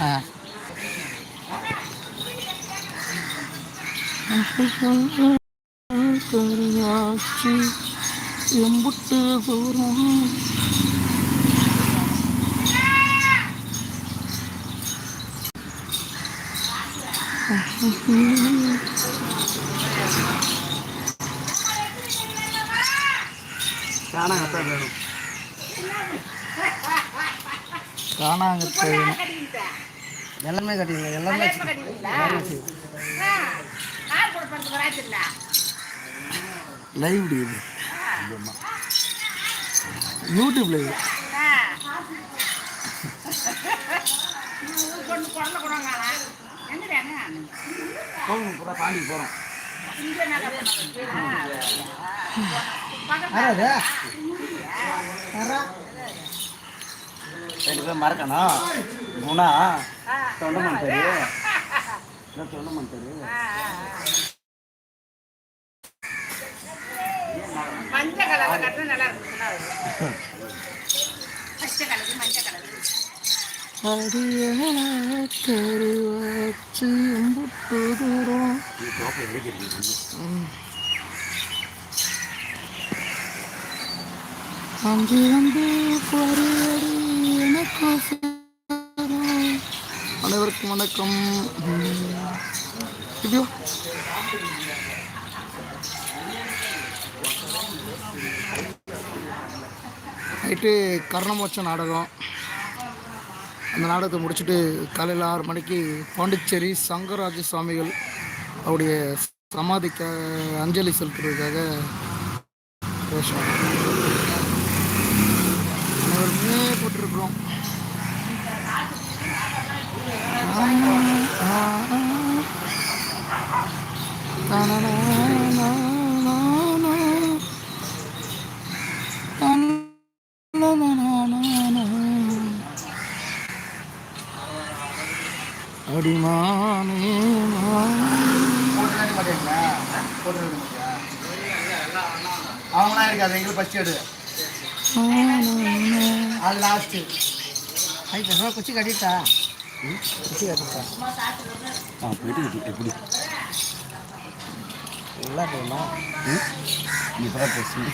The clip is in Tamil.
ஆ கருவாச்சி எம்புட்டு தூரம் காணாங்கத்தான் வேணும் காணாங்கத்தை வேணும் எல்லாமே கட்டிங்க எல்லாமே லைவ் இது போகணும் பூரா பாண்டிக்கு போகிறோம் ரெண்டு பேரும் மறக்கணும். குணா. தொண்டமன் பேரு இதான் தொண்டமன் எம்புட்டு தூரம் அஞ்சு வந்து எனக்கு. அனைவருக்கும் வணக்கம். இப்படியோ? நைட்டு கர்ணமோச்ச நாடகம். அந்த நாடகத்தை முடிச்சுட்டு காலையில் ஆறு மணிக்கு பாண்டிச்சேரி சங்கராஜ சுவாமிகள் அவருடைய சமாதிக்க அஞ்சலி செலுத்துறதுக்காக பேசுவோம் அனைவருமே போட்டிருக்கிறோம். அடிமானே அவங்களாம் இருக்காது எங்களுக்கு ஃபஸ்ட் எடு அது லாஸ்ட்டு ஐயா குச்சி கட்டிட்டா ஆ போயிட்டு எப்படி நல்லா போகலாம் இப்போ தான் பேசுங்க